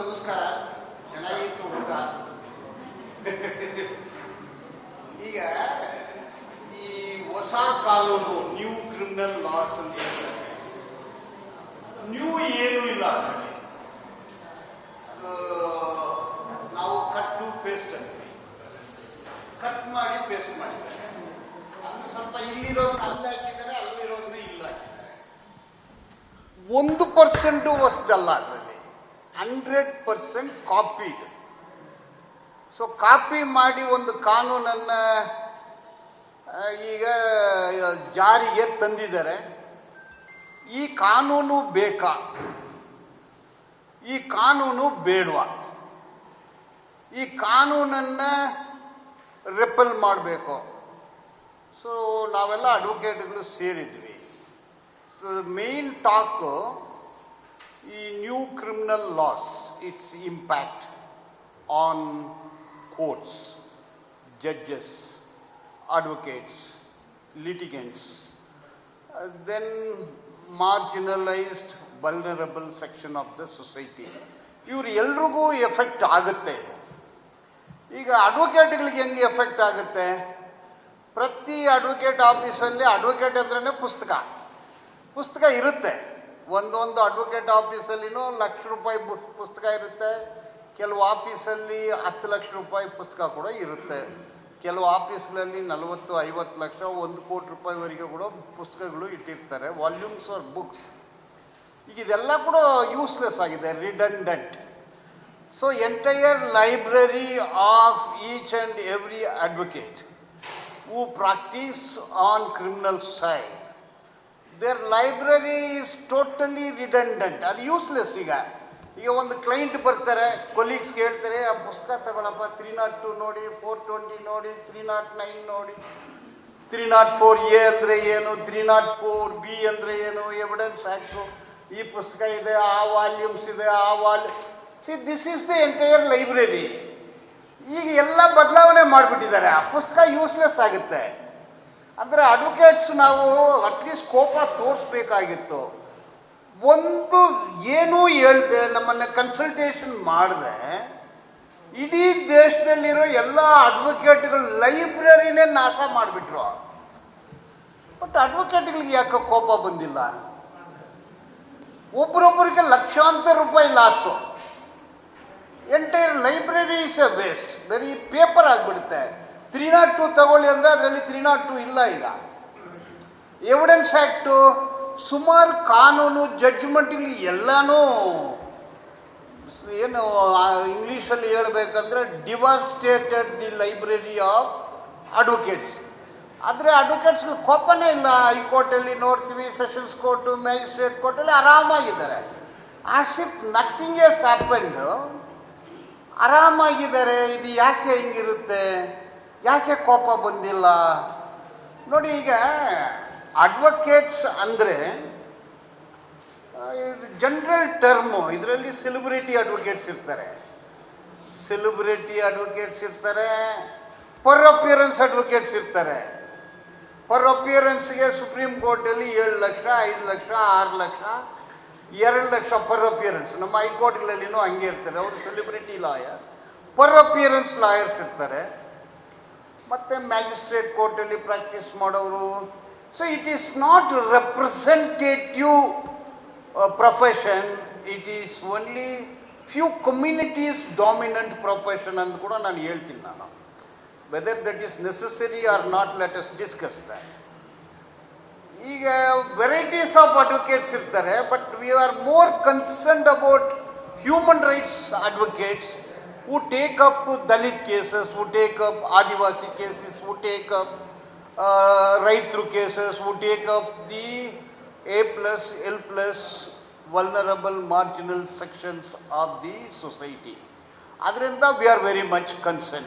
ನಮಸ್ಕಾರ. ಚೆನ್ನಾಗಿತ್ತು ಊಟ. ಈಗ ಈ ಹೊಸ ಕಾನೂನು ನ್ಯೂ ಕ್ರಿಮಿನಲ್ ಲಾಸ್ ಅಂತ ಹೇಳ್ತಾರೆ. ನ್ಯೂ ಏನೂ ಇಲ್ಲ ಅದು ನಾವು ಕಟ್ಟು ಪೇಸ್ಟ್ ಅಂತೀವಿ. ಕಟ್ ಮಾಡಿ ಪೇಸ್ಟ್ ಮಾಡಿದ್ದಾರೆ. ಅದು ಸ್ವಲ್ಪ ಇಲ್ಲಿರೋದು ಅಲ್ಲಿ ಹಾಕಿದ್ದಾರೆ ಅಲ್ಲಿರೋದನ್ನ ಇಲ್ಲ ಹಾಕಿದ್ದಾರೆ. ಒಂದು ಪರ್ಸೆಂಟು ಹೊಸದಲ್ಲ ಅದರಲ್ಲಿ. Hundred percent copied. So copy ಮಾಡಿ ಒಂದು ಕಾನೂನನ್ನ ಈಗ ಜಾರಿಗೆ ತಂದಿದ್ದಾರೆ. ಈ ಕಾನೂನು ಬೇಕಾ? ಈ ಕಾನೂನು ಬೇಡವಾ? ಈ ಕಾನೂನನ್ನ ರೆಪಲ್ ಮಾಡಬೇಕು. ಸೊ ನಾವೆಲ್ಲ ಅಡ್ವೊಕೇಟ್ಗಳು ಸೇರಿದ್ವಿ. ಸೊ ಮೇನ್ ಟಾಕು ಈ new criminal laws its impact on courts judges advocates litigants then marginalised vulnerable section of the society ಇವ್ರು ಎಲ್ರಿಗೂ ಎಫೆಕ್ಟ್ ಆಗುತ್ತೆ. ಈಗ ಅಡ್ವೊಕೇಟ್ಗಳಿಗೆ ಹೆಂಗೆ ಎಫೆಕ್ಟ್ ಆಗುತ್ತೆ? ಪ್ರತಿ ಅಡ್ವೊಕೇಟ್ ಆಫೀಸಲ್ಲಿ ಅಡ್ವೊಕೇಟ್ ಅಂದ್ರೇ ಪುಸ್ತಕ. ಪುಸ್ತಕ ಇರುತ್ತೆ. ಒಂದೊಂದು ಅಡ್ವೊಕೇಟ್ ಆಫೀಸಲ್ಲಿನೂ ಲಕ್ಷ ರೂಪಾಯಿ ಪುಸ್ತಕ ಇರುತ್ತೆ. ಕೆಲವು ಆಫೀಸಲ್ಲಿ ಹತ್ತು ಲಕ್ಷ ರೂಪಾಯಿ ಪುಸ್ತಕ ಕೂಡ ಇರುತ್ತೆ. ಕೆಲವು ಆಫೀಸ್ಗಳಲ್ಲಿ ನಲವತ್ತು, ಐವತ್ತು ಲಕ್ಷ, ಒಂದು ಕೋಟಿ ರೂಪಾಯಿವರೆಗೆ ಕೂಡ ಪುಸ್ತಕಗಳು ಇಟ್ಟಿರ್ತಾರೆ. ವಾಲ್ಯೂಮ್ಸ್ ಆರ್ ಬುಕ್ಸ್ ಈಗ ಇದೆಲ್ಲ ಕೂಡ ಯೂಸ್ಲೆಸ್ ಆಗಿದೆ redundant so entire library of each and every advocate who practise on criminal side there library is totally redundant ಅದು ಯೂಸ್ಲೆಸ್ ಈಗ. ಈಗ ಒಂದು ಕ್ಲೈಂಟ್ ಬರ್ತಾರೆ ಕೊಲೀಗ್ಸ್ ಕೇಳ್ತಾರೆ, ಆ ಪುಸ್ತಕ ತಗೊಳಪ್ಪ ತ್ರೀ ನಾಟ್ ಟು ನೋಡಿ ಫೋರ್ ಟ್ವೆಂಟಿ ನೋಡಿ ತ್ರೀ ನಾಟ್ ನೈನ್ ನೋಡಿ. ತ್ರೀ ನಾಟ್ ಫೋರ್ ಎ ಅಂದರೆ ಏನು? ತ್ರೀ ನಾಟ್ ಫೋರ್ ಬಿ ಅಂದರೆ ಏನು? ಎವಿಡೆನ್ಸ್ ಆ್ಯಕ್ಟು ಈ ಪುಸ್ತಕ ಇದೆ, ಆ ವಾಲ್ಯೂಮ್ಸ್ ಇದೆ, ಆ volume see this is the entire library ಈಗ ಎಲ್ಲ ಬದಲಾವಣೆ ಮಾಡಿಬಿಟ್ಟಿದ್ದಾರೆ. ಆ ಪುಸ್ತಕ ಯೂಸ್ಲೆಸ್ ಆಗುತ್ತೆ. ಅಂದರೆ ಅಡ್ವೊಕೇಟ್ಸ್ ನಾವು ಅಟ್ಲೀಸ್ಟ್ ಕೋಪ ತೋರಿಸ್ಬೇಕಾಗಿತ್ತು. ಒಂದು ಏನೂ ಹೇಳ್ದೆ, ನಮ್ಮನ್ನು ಕನ್ಸಲ್ಟೇಷನ್ ಮಾಡಿದೆ, ಇಡೀ ದೇಶದಲ್ಲಿರೋ ಎಲ್ಲ ಅಡ್ವೊಕೇಟ್ಗಳ ಲೈಬ್ರರಿನೇ ನಾಶ ಮಾಡಿಬಿಟ್ರು. ಬಟ್ ಅಡ್ವೊಕೇಟ್ಗಳಿಗೆ ಯಾಕೆ ಕೋಪ ಬಂದಿಲ್ಲ? ಒಬ್ರೊಬ್ಬರಿಗೆ ಲಕ್ಷಾಂತರ ರೂಪಾಯಿ loss entire library is a waste ಬರೀ ಪೇಪರ್ ಆಗಿಬಿಡುತ್ತೆ. ತ್ರೀ ನಾಟ್ ಟು ತಗೊಳ್ಳಿ ಅಂದರೆ ಅದರಲ್ಲಿ ತ್ರೀ ನಾಟ್ ಟು ಇಲ್ಲ ಈಗ. ಎವಿಡೆನ್ಸ್ ಆ್ಯಕ್ಟು ಸುಮಾರು ಕಾನೂನು ಜಡ್ಜ್ಮೆಂಟ್ಗಳು ಎಲ್ಲನೂ ಏನು ಇಂಗ್ಲೀಷಲ್ಲಿ ಹೇಳಬೇಕಂದ್ರೆ devastated the library of advocates ಆದರೆ ಅಡ್ವೊಕೇಟ್ಸ್ಗೆ ಕೋಪನೇ ಇಲ್ಲ. ಹೈಕೋರ್ಟಲ್ಲಿ ನೋಡ್ತೀವಿ ಸೆಷನ್ಸ್ ಕೋರ್ಟು ಮ್ಯಾಜಿಸ್ಟ್ರೇಟ್ ಕೋರ್ಟಲ್ಲಿ ಆರಾಮಾಗಿದ್ದಾರೆ. As if nothing has happened ಆರಾಮಾಗಿದ್ದಾರೆ, ಇದು ಯಾಕೆ ಹಿಂಗಿರುತ್ತೆ? ಯಾಕೆ ಕೋಪ ಬಂದಿಲ್ಲ? ನೋಡಿ ಈಗ ಅಡ್ವೊಕೇಟ್ಸ್ ಅಂದರೆ ಜನರಲ್ ಟರ್ಮು ಇದರಲ್ಲಿ ಸೆಲೆಬ್ರಿಟಿ ಅಡ್ವೊಕೇಟ್ಸ್ ಇರ್ತಾರೆ. ಸೆಲೆಬ್ರಿಟಿ ಅಡ್ವೊಕೇಟ್ಸ್ ಇರ್ತಾರೆ ಪರ್ ಅಪಿಯರೆನ್ಸ್ ಅಡ್ವೊಕೇಟ್ಸ್ ಇರ್ತಾರೆ. ಪರ್ ಅಪಿಯರೆನ್ಸ್ಗೆ ಸುಪ್ರೀಂ ಕೋರ್ಟಲ್ಲಿ ಏಳು ಲಕ್ಷ, ಐದು ಲಕ್ಷ, ಆರು ಲಕ್ಷ, ಎರಡು ಲಕ್ಷ ಪರ್ ಅಪಿಯರೆನ್ಸ್ ನಮ್ಮ ಹೈಕೋರ್ಟ್ಗಳಲ್ಲಿನೂ ಹಂಗೆ ಇರ್ತಾರೆ ಅವರು celebrity lawyer per appearance lawyers ಇರ್ತಾರೆ. ಮತ್ತು ಮ್ಯಾಜಿಸ್ಟ್ರೇಟ್ ಕೋರ್ಟಲ್ಲಿ ಪ್ರಾಕ್ಟೀಸ್ ಮಾಡೋರು. So it is not representative profession it is only few communities dominant profession ಅಂತ ಕೂಡ ನಾನು ಹೇಳ್ತೀನಿ ನಾನು. Whether that is necessary or not let us discuss that ಈಗ ವೆರೈಟೀಸ್ ಆಫ್ ಅಡ್ವೊಕೇಟ್ಸ್ ಇರ್ತಾರೆ but we are more concerned about human rights advocates who take up Dalit cases, who take up Adivasi cases, who take up uh, right through cases, who take up the A plus, L plus vulnerable marginal sections of the society. Adrinda we are very much concerned.